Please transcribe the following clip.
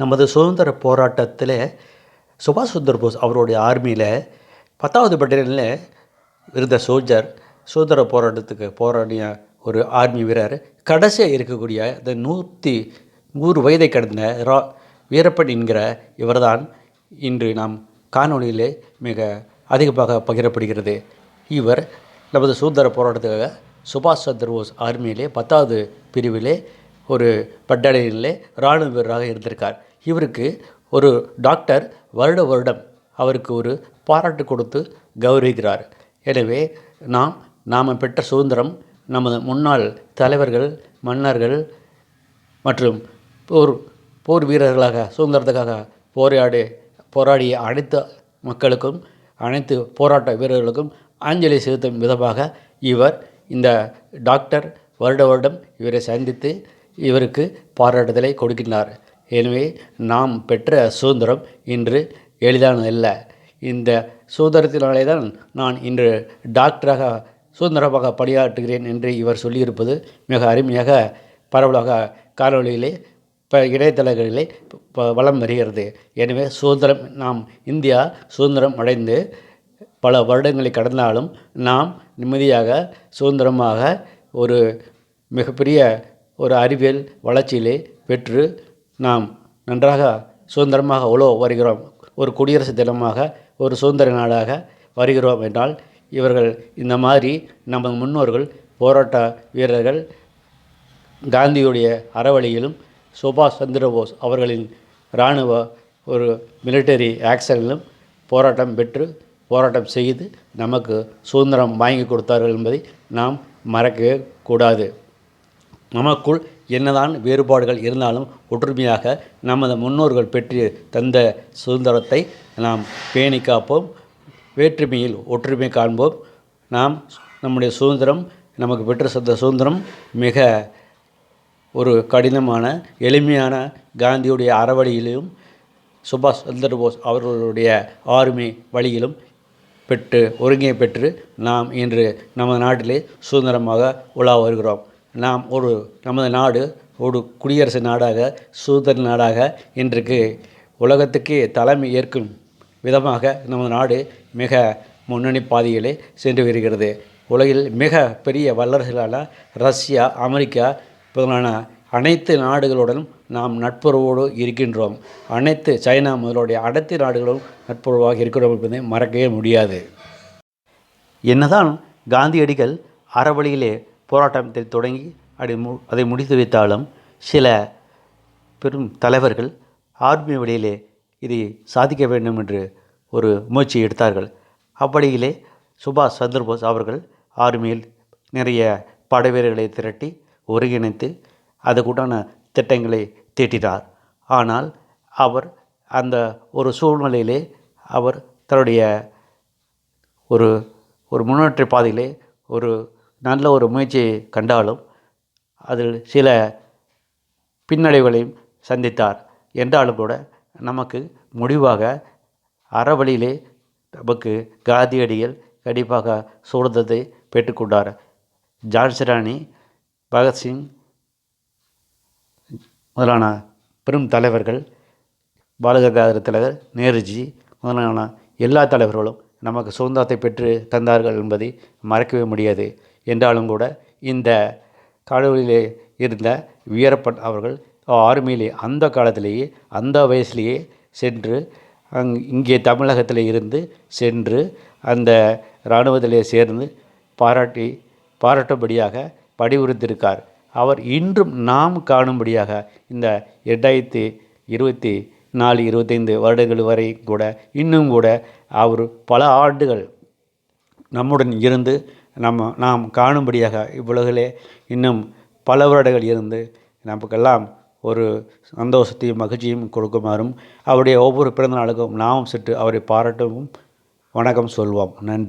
நமது சுதந்திர போராட்டத்தில் சுபாஷ் சந்திரபோஸ் அவருடைய ஆர்மியில் பத்தாவது பட்டாலியனில் இருந்த சோல்ஜர் சுதந்திர போராட்டத்துக்கு போராடிய ஒரு ஆர்மி வீரர் கடைசியாக இருக்கக்கூடிய இந்த நூற்றி நூறு வயதை கடந்த ரா வீரப்பன் என்கிற இவர்தான் இன்று நாம் காணொளியிலே மிக அதிகமாக பகிரப்படுகிறது. இவர் நமது சுதந்திர போராட்டத்துக்காக சுபாஷ் சந்திர போஸ் ஆர்மியிலே பத்தாவது பிரிவிலே ஒரு பட்டாலியனிலே இராணுவ வீரராக இருந்திருக்கார். இவருக்கு ஒரு டாக்டர் வருட வருடம் அவருக்கு ஒரு பாராட்டு கொடுத்து கௌரவிக்கிறார். எனவே நாம் நாம் பெற்ற சுதந்திரம் நமது முன்னாள் தலைவர்கள் மன்னர்கள் மற்றும் போர் போர் வீரர்களாக சுதந்திரத்துக்காக போராடி போராடிய அனைத்து மக்களுக்கும் அனைத்து போராட்ட வீரர்களுக்கும் அஞ்சலி செலுத்தும் விதமாக இவர் இந்த டாக்டர் வருட வருடம் இவரை சந்தித்து இவருக்கு பாராட்டுதலை கொடுக்கின்றார். எனவே நாம் பெற்ற சுதந்திரம் இன்று எளிதானதல்ல. இந்த சுதந்திரத்தினாலே தான் நான் இன்று டாக்டராக சுதந்திரமாக பணியாற்றுகிறேன் என்று இவர் சொல்லியிருப்பது மிக அருமையாக பரவலாக காணொலியிலே இப்போ இணையதளங்களிலே ப- வலம் வருகிறது. எனவே சுதந்திரம் நாம் இந்தியா சுதந்திரம் அடைந்து பல வருடங்களை கடந்தாலும் நாம் நிம்மதியாக சுதந்திரமாக ஒரு மிகப்பெரிய ஒரு அறிவியல் வளர்ச்சியிலே பெற்று நாம் நன்றாக சுதந்திரமாக உலோ வருகிறோம். ஒரு குடியரசு தினமாக ஒரு சுதந்திர நாடாக வருகிறோம் என்றால் இவர்கள் இந்த மாதிரி நமது முன்னோர்கள் போராட்ட வீரர்கள் காந்தியுடைய அறவழியிலும் சுபாஷ் சந்திரபோஸ் அவர்களின் இராணுவ ஒரு மிலிட்டரி ஆக்ஷனிலும் போராட்டம் பெற்று போராட்டம் செய்து நமக்கு சுதந்திரம் வாங்கி கொடுத்தார்கள் என்பதை நாம் மறக்கவே கூடாது. நமக்குள் என்னதான் வேறுபாடுகள் இருந்தாலும் ஒற்றுமையாக நமது முன்னோர்கள் பெற்று தந்த சுதந்திரத்தை நாம் பேணி காப்போம். வேற்றுமையில் ஒற்றுமை காண்போம். நாம் நம்முடைய சுதந்திரம் நமக்கு பெற்று தந்த சுதந்திரம் மிக ஒரு கடினமான எளிமையான காந்தியுடைய அறவழியிலும் சுபாஷ் சந்திர போஸ் அவர்களுடைய ஆர்மி வழியிலும் பெற்று ஒருங்கே பெற்று நாம் இன்று நமது நாட்டிலே சுதந்திரமாக உலா வருகிறோம். நாம் ஒரு நமது நாடு ஒரு குடியரசு நாடாக சுதந்திர நாடாக இன்றைக்கு உலகத்துக்கே தலைமை ஏற்கும் விதமாக நமது நாடு மிக முன்னணி பாதையிலே சென்று வருகிறது. உலகில் மிக பெரிய வல்லரசுகளான ரஷ்யா அமெரிக்கா முதலான அனைத்து நாடுகளுடனும் நாம் நட்புறவோடு இருக்கின்றோம். அனைத்து சைனா முதலுடைய அனைத்து நாடுகளும் நட்புறவாக இருக்கிறோம் என்பதை மறக்கவே முடியாது. என்னதான் காந்தியடிகள் அறவழியிலே போராட்டத்தை தொடங்கி அதை மு அதை முடித்து வைத்தாலும் சில பெரும் தலைவர்கள் ஆர்மி வழியிலே இதை சாதிக்க வேண்டும் என்று ஒரு முயற்சி எடுத்தார்கள். அப்படியிலே சுபாஷ் சந்திரபோஸ் அவர்கள் ஆர்மியில் நிறைய படைவீரர்களை திரட்டி ஒருங்கிணைத்து அதுக்குண்டான திட்டங்களை தீட்டினார். ஆனால் அவர் அந்த ஒரு சூழ்நிலையிலே அவர் தன்னுடைய ஒரு ஒரு முன்னேற்ற பாதையிலே ஒரு நல்ல ஒரு முயற்சியை கண்டாலும் அதில் சில பின்னடைவுகளையும் சந்தித்தார். என்றாலும் கூட நமக்கு முடிவாக அறவழியிலே நமக்கு காந்தியடிகள் கண்டிப்பாக சுதந்திரத்தை பெற்றுக்கொண்டார். ஜான்சிராணி பகத்சிங் முதலான பெரும் தலைவர்கள் பாலகங்காதர தலைவர் நேருஜி முதலான எல்லா தலைவர்களும் நமக்கு சுதந்திரத்தை பெற்று தந்தார்கள் என்பதை மறக்கவே முடியாது. என்றாலும் கூட இந்த காடுகளிலே இருந்த வீரப்பன் அவர்கள் ஆர்மியிலே அந்த காலத்திலேயே அந்த வயசுலேயே சென்று அங் இங்கே தமிழகத்தில் இருந்து சென்று அந்த இராணுவத்திலே சேர்ந்து பாராட்டி பாராட்டும்படியாக படிவுறுத்திருக்கார் அவர் இன்றும் நாம் காணும்படியாக இந்த ரெண்டாயிரத்தி இருபத்தி நாலு இருபத்தைந்து வருடங்கள் வரை கூட இன்னும் கூட அவர் பல ஆண்டுகள் நம்முடன் இருந்து நம்ம நாம் காணும்படியாக இவ்வுலகிலே இன்னும் பல வருடங்கள் இருந்து நமக்கெல்லாம் ஒரு சந்தோஷத்தையும் மகிழ்ச்சியும் கொடுக்குமாறும் அவருடைய ஒவ்வொரு பிறந்த நாளுக்கும் நாமும் சென்று அவரை பாராட்டவும் வணக்கம் சொல்வோம். நன்றி.